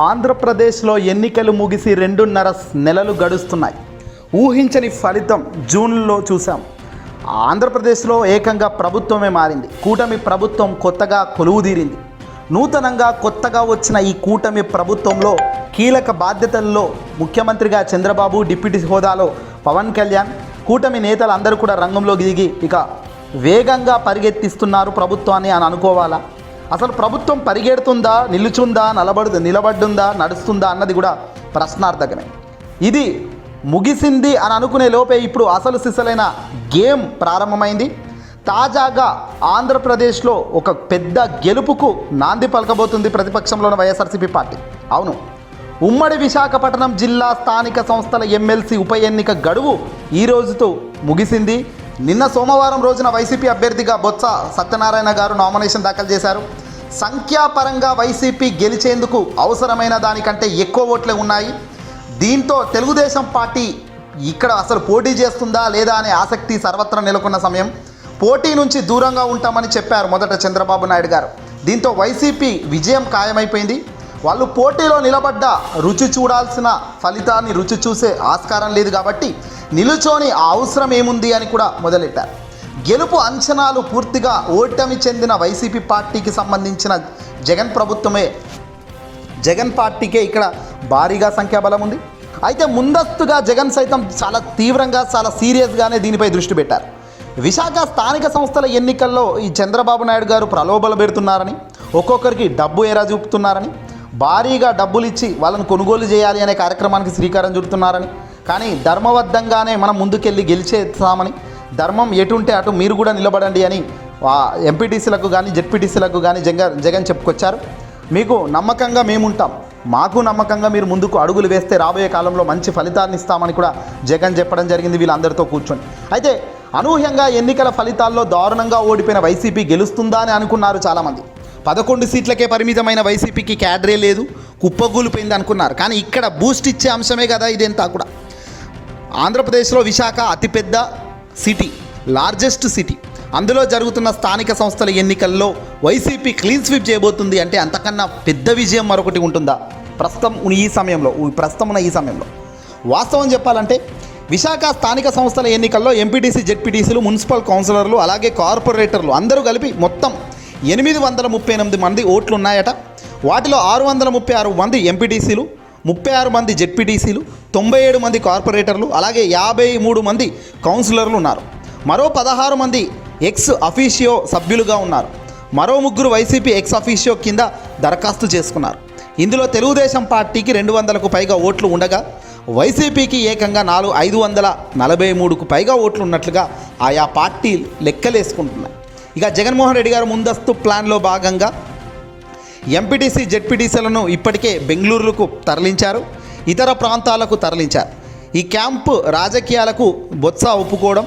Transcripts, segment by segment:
ఆంధ్రప్రదేశ్లో ఎన్నికలు ముగిసి రెండున్నర నెలలు గడుస్తున్నాయి. ఊహించని ఫలితం జూన్లో చూసాం ఆంధ్రప్రదేశ్లో ఏకంగా ప్రభుత్వమే మారింది. కూటమి ప్రభుత్వం కొత్తగా కొలువుదీరింది నూతనంగా కొత్తగా వచ్చిన ఈ కూటమి ప్రభుత్వంలో కీలక బాధ్యతల్లో ముఖ్యమంత్రిగా చంద్రబాబు డిప్యూటీ హోదాలో పవన్ కళ్యాణ్ కూటమి నేతలు అందరూ కూడా రంగంలోకి దిగి ఇక వేగంగా పరిగెత్తిస్తున్నారు ప్రభుత్వాన్ని అని అనుకోవాలా? అసలు ప్రభుత్వం పరిగెడుతుందా నిలుచుందా నిలబడు నిలబడుందా నడుస్తుందా అన్నది కూడా ప్రశ్నార్థకమే. ఇది ముగిసింది అని అనుకునే లోపే ఇప్పుడు అసలు సిసలైన గేమ్ ప్రారంభమైంది. తాజాగా ఆంధ్రప్రదేశ్లో ఒక పెద్ద గెలుపుకు నాంది పలకబోతుంది ప్రతిపక్షంలోని వైఎస్ఆర్సీపీ పార్టీ. అవును ఉమ్మడి విశాఖపట్నం జిల్లా స్థానిక సంస్థల ఎమ్మెల్సీ ఉప ఎన్నిక గడువు ఈ రోజుతో ముగిసింది. నిన్న సోమవారం రోజున వైసీపీ అభ్యర్థిగా బొత్స సత్యనారాయణ గారు నామినేషన్ దాఖలు చేశారు. సంఖ్యాపరంగా వైసీపీ గెలిచేందుకు అవసరమైన దానికంటే ఎక్కువ ఓట్లే ఉన్నాయి. దీంతో తెలుగుదేశం పార్టీ ఇక్కడ అసలు పోటీ చేస్తుందా లేదా అనే ఆసక్తి సర్వత్రా నెలకొన్న సమయం. పోటీ నుంచి దూరంగా ఉంటామని చెప్పారు మొదట చంద్రబాబు నాయుడు గారు. దీంతో వైసీపీ విజయం ఖాయమైపోయింది. వాళ్ళు పోటీలో నిలబడ్డ రుచి చూడాల్సిన ఫలితాన్ని రుచి చూసే ఆస్కారం లేదు కాబట్టి నిలుచోని ఆ అవసరం ఏముంది అని కూడా మొదలెట్టారు. గెలుపు అంచనాలు పూర్తిగా ఓటమి చెందిన వైసీపీ పార్టీకి సంబంధించిన జగన్ ప్రభుత్వమే. జగన్ పార్టీకే ఇక్కడ భారీగా సంఖ్యాబలం ఉంది. అయితే ముందస్తుగా జగన్ సైతం చాలా తీవ్రంగా చాలా సీరియస్గానే దీనిపై దృష్టి పెట్టారు. విశాఖ స్థానిక సంస్థల ఎన్నికల్లో ఈ చంద్రబాబు నాయుడు గారు ప్రలోభలు పెడుతున్నారని ఒక్కొక్కరికి డబ్బు ఎరా చూపుతున్నారని భారీగా డబ్బులు ఇచ్చి వాళ్ళని కొనుగోలు చేయాలి అనే కార్యక్రమానికి శ్రీకారం చుడుతున్నారని. కానీ ధర్మబద్ధంగానే మనం ముందుకెళ్ళి గెలిచేస్తామని ధర్మం ఎటుంటే అటు మీరు కూడా నిలబడండి అని ఎంపీటీసీలకు కానీ జెడ్పీటీసీలకు కానీ జగన్ జగన్ చెప్పుకొచ్చారు. మీకు నమ్మకంగా మేముంటాం. మాకు నమ్మకంగా మీరు ముందుకు అడుగులు వేస్తే రాబోయే కాలంలో మంచి ఫలితాన్ని ఇస్తామని కూడా జగన్ చెప్పడం జరిగింది వీళ్ళందరితో కూర్చొని. అయితే అనూహ్యంగా ఎన్నికల ఫలితాల్లో దారుణంగా ఓడిపోయిన వైసీపీ గెలుస్తుందా అని అనుకున్నారు చాలామంది. పదకొండు సీట్లకే పరిమితమైన వైసీపీకి క్యాడరే లేదు కుప్పగూలిపోయింది అనుకున్నారు. కానీ ఇక్కడ బూస్ట్ ఇచ్చే అంశమే కదా ఇదంతా కూడా. ఆంధ్రప్రదేశ్లో విశాఖ అతిపెద్ద సిటీ లార్జెస్ట్ సిటీ. అందులో జరుగుతున్న స్థానిక సంస్థల ఎన్నికల్లో వైసీపీ క్లీన్ స్వీప్ చేయబోతుంది అంటే అంతకన్నా పెద్ద విజయం మరొకటి ఉంటుందా? ప్రస్తుతం ఈ సమయంలో ప్రస్తుతం ఉన్న ఈ సమయంలో. వాస్తవం చెప్పాలంటే విశాఖ స్థానిక సంస్థల ఎన్నికల్లో ఎంపీటీసీ జెడ్పీటీసీలు మున్సిపల్ కౌన్సిలర్లు అలాగే కార్పొరేటర్లు అందరూ కలిపి మొత్తం ఎనిమిది వందల ముప్పై ఎనిమిది మంది ఓట్లు ఉన్నాయట వాటిలో ఆరు వందల ముప్పై ఆరు మంది ఎంపీటీసీలు ముప్పై ఆరు మంది జెడ్పీటీసీలు తొంభై ఏడు మంది కార్పొరేటర్లు అలాగే యాభై మూడు మంది కౌన్సిలర్లు ఉన్నారు. మరో పదహారు మంది ఎక్స్ అఫీషియో సభ్యులుగా ఉన్నారు. మరో ముగ్గురు వైసీపీ ఎక్స్ అఫీషియో కింద దరఖాస్తు చేసుకున్నారు. ఇందులో తెలుగుదేశం పార్టీకి రెండు వందలకు పైగా ఓట్లు ఉండగా వైసీపీకి ఏకంగా నాలుగు ఐదు వందల నలభై మూడుకు పైగా ఓట్లు ఉన్నట్లుగా ఆయా పార్టీ లెక్కలేసుకుంటున్నాయి. ఇక జగన్మోహన్ రెడ్డి గారు ముందస్తు ప్లాన్లో భాగంగా ఎంపీటీసీ జెడ్పీటీసీలను ఇప్పటికే బెంగళూరుకు తరలించారు. ఇతర ప్రాంతాలకు తరలించారు. ఈ క్యాంపు రాజకీయాలకు బొత్స ఒప్పుకోవడం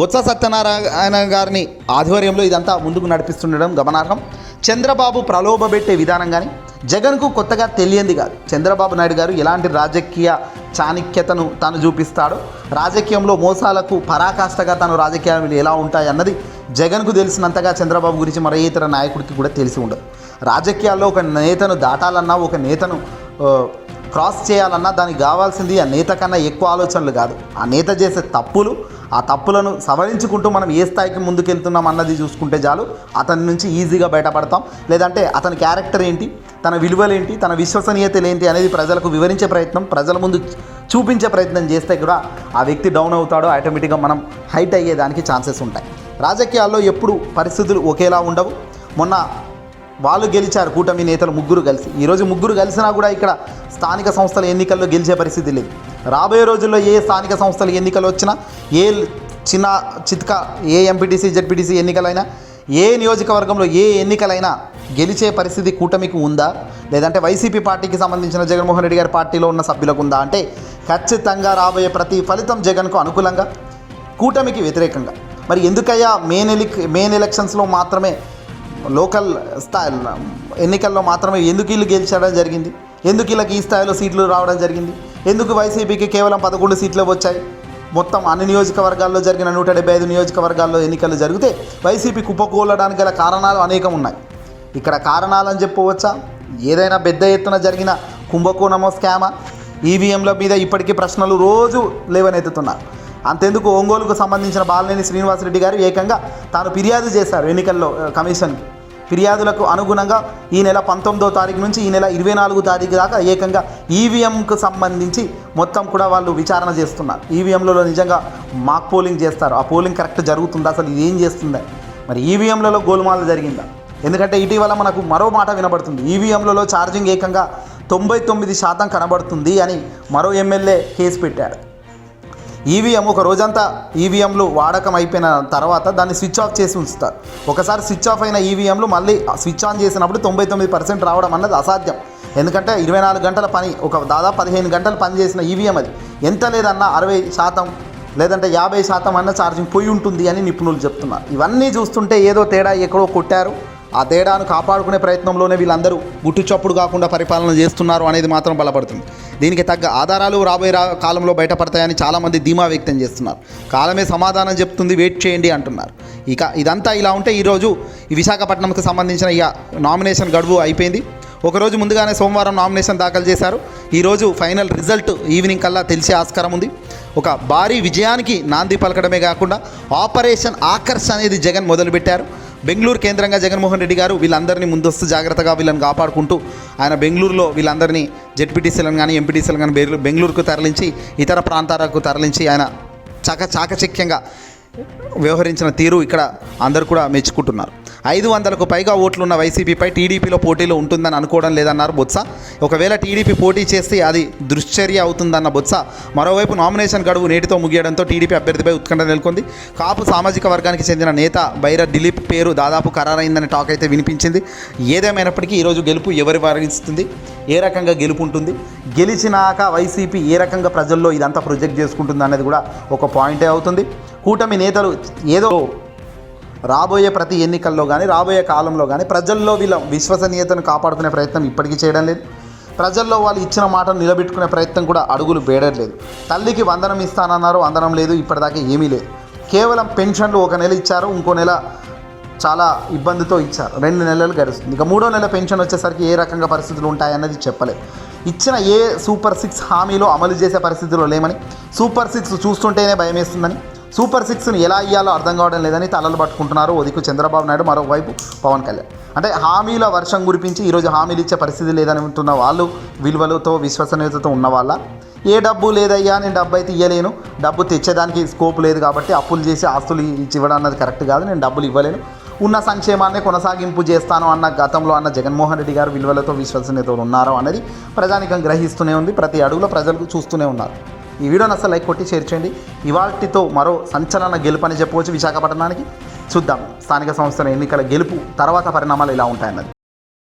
బొత్స సత్యనారాయణ గారిని ఆధ్వర్యంలో ఇదంతా ముందుకు నడిపిస్తుండడం గమనార్హం. చంద్రబాబు ప్రలోభపెట్టే విధానం కానీ జగన్కు కొత్తగా తెలియంది కాదు. చంద్రబాబు నాయుడు గారు ఎలాంటి రాజకీయ చాణిక్యతను తాను చూపిస్తాడో రాజకీయంలో మోసాలకు పరాకాష్ఠగా తను రాజకీయాలు ఎలా ఉంటాయి అన్నది జగన్కు తెలిసినంతగా చంద్రబాబు గురించి మరే ఇతర నాయకుడికి కూడా తెలిసి ఉండదు. రాజకీయాల్లో ఒక నేతను దాటాలన్నా ఒక నేతను క్రాస్ చేయాలన్నా దానికి కావాల్సింది ఆ నేత కన్నా ఎక్కువ ఆలోచనలు కాదు. ఆ నేత చేసే తప్పులు ఆ తప్పులను సవరించుకుంటూ మనం ఏ స్థాయికి ముందుకెళ్తున్నాం అన్నది చూసుకుంటే చాలు. అతని నుంచి ఈజీగా బయటపడతాం. లేదంటే అతని క్యారెక్టర్ ఏంటి తన విలువలేంటి తన విశ్వసనీయతలు ఏంటి అనేది ప్రజలకు వివరించే ప్రయత్నం ప్రజల ముందు చూపించే ప్రయత్నం చేస్తే కూడా ఆ వ్యక్తి డౌన్ అవుతాడో. ఆటోమేటిక్గా మనం హైట్ అయ్యేదానికి ఛాన్సెస్ ఉంటాయి. రాజకీయాల్లో ఎప్పుడు పరిస్థితులు ఒకేలా ఉండవు. మొన్న వాళ్ళు గెలిచారు కూటమి నేతలు ముగ్గురు కలిసి. ఈరోజు ముగ్గురు కలిసినా కూడా ఇక్కడ స్థానిక సంస్థల ఎన్నికల్లో గెలిచే పరిస్థితి లేదు. రాబోయే రోజుల్లో ఏ స్థానిక సంస్థల ఎన్నికలు వచ్చినా ఏ చిన్న చిత్క ఏ ఎంపీటీసీ జెడ్పీటీసీ ఎన్నికలైనా ఏ నియోజకవర్గంలో ఏ ఎన్నికలైనా గెలిచే పరిస్థితి కూటమికి ఉందా? లేదంటే వైసీపీ పార్టీకి సంబంధించిన జగన్మోహన్ రెడ్డి గారి పార్టీలో ఉన్న సభ్యులకు ఉందా? అంటే ఖచ్చితంగా రాబోయే ప్రతి ఫలితం జగన్కు అనుకూలంగా కూటమికి వ్యతిరేకంగా. మరి ఎందుకయ్యా మెయిన్ ఎలి మెయిన్ ఎలక్షన్స్లో మాత్రమే లోకల్ స్థాయి ఎన్నికల్లో మాత్రమే ఎందుకు వీళ్ళు గెలిచడం జరిగింది? ఎందుకు వీళ్ళకి ఈ స్థాయిలో సీట్లు రావడం జరిగింది? ఎందుకు వైసీపీకి కేవలం పదకొండు సీట్లు వచ్చాయి? మొత్తం అన్ని నియోజకవర్గాల్లో జరిగిన నూట డెబ్బై ఐదు నియోజకవర్గాల్లో ఎన్నికలు జరిగితే వైసీపీ కుప్పకూలడానికి గల కారణాలు అనేకం ఉన్నాయి. ఇక్కడ కారణాలని చెప్పవచ్చా? ఏదైనా పెద్ద ఎత్తున జరిగిన కుంభకోణమో స్కామా? ఈవీఎంల మీద ఇప్పటికీ ప్రశ్నలు రోజు లేవనెత్తుతున్నారు అంతెందుకు ఒంగోలుకు సంబంధించిన బాలనేని శ్రీనివాసరెడ్డి గారు ఏకంగా తాను ఫిర్యాదు చేశారు ఎన్నికల్లో కమిషన్కి. ఫిర్యాదులకు అనుగుణంగా ఈ నెల పంతొమ్మిదో తారీఖు నుంచి ఈ నెల ఇరవై నాలుగు తారీఖు దాకా ఏకంగా ఈవీఎంకు సంబంధించి మొత్తం కూడా వాళ్ళు విచారణ చేస్తున్నారు. ఈవీఎంలలో నిజంగా మాక్ పోలింగ్ చేస్తారు. ఆ పోలింగ్ కరెక్ట్ జరుగుతుందా? అసలు ఇది ఏం చేస్తుందా? మరి ఈవీఎంలలో గోల్మాల జరిగిందా? ఎందుకంటే ఇటీవల మనకు మరో మాట వినబడుతుంది. ఈవీఎంలలో ఛార్జింగ్ ఏకంగా తొంభై తొమ్మిది శాతం కనబడుతుంది అని మరో ఎమ్మెల్యే కేసు పెట్టాడు. ఈవీఎం ఒక రోజంతా ఈవీఎంలు వాడకం అయిపోయిన తర్వాత దాన్ని స్విచ్ ఆఫ్ చేసి ఉంచుతారు. ఒకసారి స్విచ్ ఆఫ్ అయిన ఈవీఎంలు మళ్ళీ స్విచ్ ఆన్ చేసినప్పుడు తొంభై తొమ్మిది పర్సెంట్ రావడం అన్నది అసాధ్యం. ఎందుకంటే ఇరవై నాలుగు గంటల పని ఒక దాదాపు పదిహేను గంటలు పని చేసిన ఈవీఎం అది. ఎంత లేదన్నా అరవై శాతం లేదంటే యాభై శాతం అన్న ఛార్జింగ్ పోయి ఉంటుంది అని నిపుణులు చెప్తున్నారు. ఇవన్నీ చూస్తుంటే ఏదో తేడా ఎక్కడో కొట్టారు. ఆ తేడాను కాపాడుకునే ప్రయత్నంలోనే వీళ్ళందరూ గుట్టుచప్పుడు కాకుండా పరిపాలన చేస్తున్నారు అనేది మాత్రం బలపడుతుంది. దీనికి తగ్గ ఆధారాలు రాబోయే కాలంలో బయటపడతాయని చాలామంది ధీమా వ్యక్తం చేస్తున్నారు. కాలమే సమాధానం చెప్తుంది వెయిట్ చేయండి అంటున్నారు. ఇక ఇదంతా ఇలా ఉంటే ఈరోజు ఈ సంబంధించిన ఇక నామినేషన్ గడువు అయిపోయింది. ఒకరోజు ముందుగానే సోమవారం నామినేషన్ దాఖలు చేశారు. ఈరోజు ఫైనల్ రిజల్ట్ ఈవినింగ్ కల్లా తెలిసే ఆస్కారం ఉంది. ఒక భారీ విజయానికి నాంది పలకడమే కాకుండా ఆపరేషన్ ఆకర్ష్ అనేది జగన్ మొదలుపెట్టారు. బెంగళూరు కేంద్రంగా జగన్మోహన్ రెడ్డి గారు వీళ్ళందరినీ ముందస్తు జాగ్రత్తగా వీళ్ళని కాపాడుకుంటూ ఆయన బెంగళూరులో వీళ్ళందరినీ జెడ్పీటీసీలను కానీ ఎంపీటీసీలను కానీ బెంగళూరు బెంగళూరుకు తరలించి ఇతర ప్రాంతాలకు తరలించి ఆయన చక చాకచక్యంగా వ్యవహరించిన తీరు ఇక్కడ అందరూ కూడా మెచ్చుకుంటున్నారు. ఐదు వందలకు పైగా ఓట్లున్న వైసీపీపై టీడీపీలో పోటీలో ఉంటుందని అనుకోవడం లేదన్నారు బొత్స. ఒకవేళ టీడీపీ పోటీ చేస్తే అది దుశ్చర్య అవుతుందన్న బొత్స. మరోవైపు నామినేషన్ గడువు నేటితో ముగియడంతో టీడీపీ అభ్యర్థిపై ఉత్కంఠ నెలకొంది. కాపు సామాజిక వర్గానికి చెందిన నేత బైర దిలీప్ పేరు దాదాపు ఖరారైందనే టాక్ అయితే వినిపించింది. ఏదేమైనప్పటికీ ఈరోజు గెలుపు ఎవరి వారిస్తుంది? ఏ రకంగా గెలుపు ఉంటుంది? గెలిచినాక వైసీపీ ఏ రకంగా ప్రజల్లో ఇదంతా ప్రొజెక్ట్ చేసుకుంటుంది అనేది కూడా ఒక పాయింటే అవుతుంది. కూటమి నేతలు ఏదో రాబోయే ప్రతి ఎన్నికల్లో కానీ రాబోయే కాలంలో కానీ ప్రజల్లో వీళ్ళ విశ్వసనీయతను కాపాడుకునే ప్రయత్నం ఇప్పటికీ చేయడం లేదు. ప్రజల్లో వాళ్ళు ఇచ్చిన మాటను నిలబెట్టుకునే ప్రయత్నం కూడా అడుగులు వేయడం తల్లికి వందనం ఇస్తానన్నారు వందనం లేదు ఇప్పటిదాకా ఏమీ లేదు. కేవలం పెన్షన్లు ఒక నెల ఇచ్చారు ఇంకో నెల చాలా ఇబ్బందితో ఇచ్చారు. రెండు నెలలు గడుస్తుంది. ఇక మూడో నెల పెన్షన్ వచ్చేసరికి ఏ రకంగా పరిస్థితులు ఉంటాయన్నది చెప్పలేదు ఇచ్చిన ఏ సూపర్ సిక్స్ హామీలో అమలు చేసే పరిస్థితుల్లో లేమని సూపర్ సిక్స్ చూస్తుంటేనే భయం వేస్తుందని సూపర్ సిక్స్ని ఎలా ఇయ్యాలో అర్థం కావడం లేదని తలలు పట్టుకుంటున్నారు. ఓ చంద్రబాబు నాయుడు మరోవైపు పవన్ కళ్యాణ్. అంటే హామీల వర్షం కురిపించి ఈరోజు హామీలు ఇచ్చే పరిస్థితి లేదని ఉంటున్న వాళ్ళు విలువలతో విశ్వసనీయతతో ఉన్న వాళ్ళ ఏ డబ్బు లేదయ్యా నేను డబ్బు అయితే ఇవ్వలేను డబ్బు తెచ్చేదానికి స్కోప్ లేదు కాబట్టి అప్పులు చేసి ఆస్తులు ఇచ్చి ఇవ్వడం అన్నది కరెక్ట్ కాదు. నేను డబ్బులు ఇవ్వలేను. ఉన్న సంక్షేమాన్ని కొనసాగింపు చేస్తాను అన్న గతంలో అన్న జగన్మోహన్ రెడ్డి గారు విలువలతో విశ్వసనీయతలు ఉన్నారో అనేది ప్రజానికం గ్రహిస్తూనే ఉంది. ప్రతి అడుగులో ప్రజలు చూస్తూనే ఉన్నారు. ఈ వీడియోని అసలు లైక్ కొట్టి షేర్ చేయండి. ఇవాల్టితో మరో సంచలన గెలుపు అని చెప్పవచ్చు విశాఖపట్నానికి. చూద్దాం. స్థానిక సంస్థల ఎన్నికల గెలుపు తర్వాత పరిణామాలు ఇలా ఉంటాయన్నది.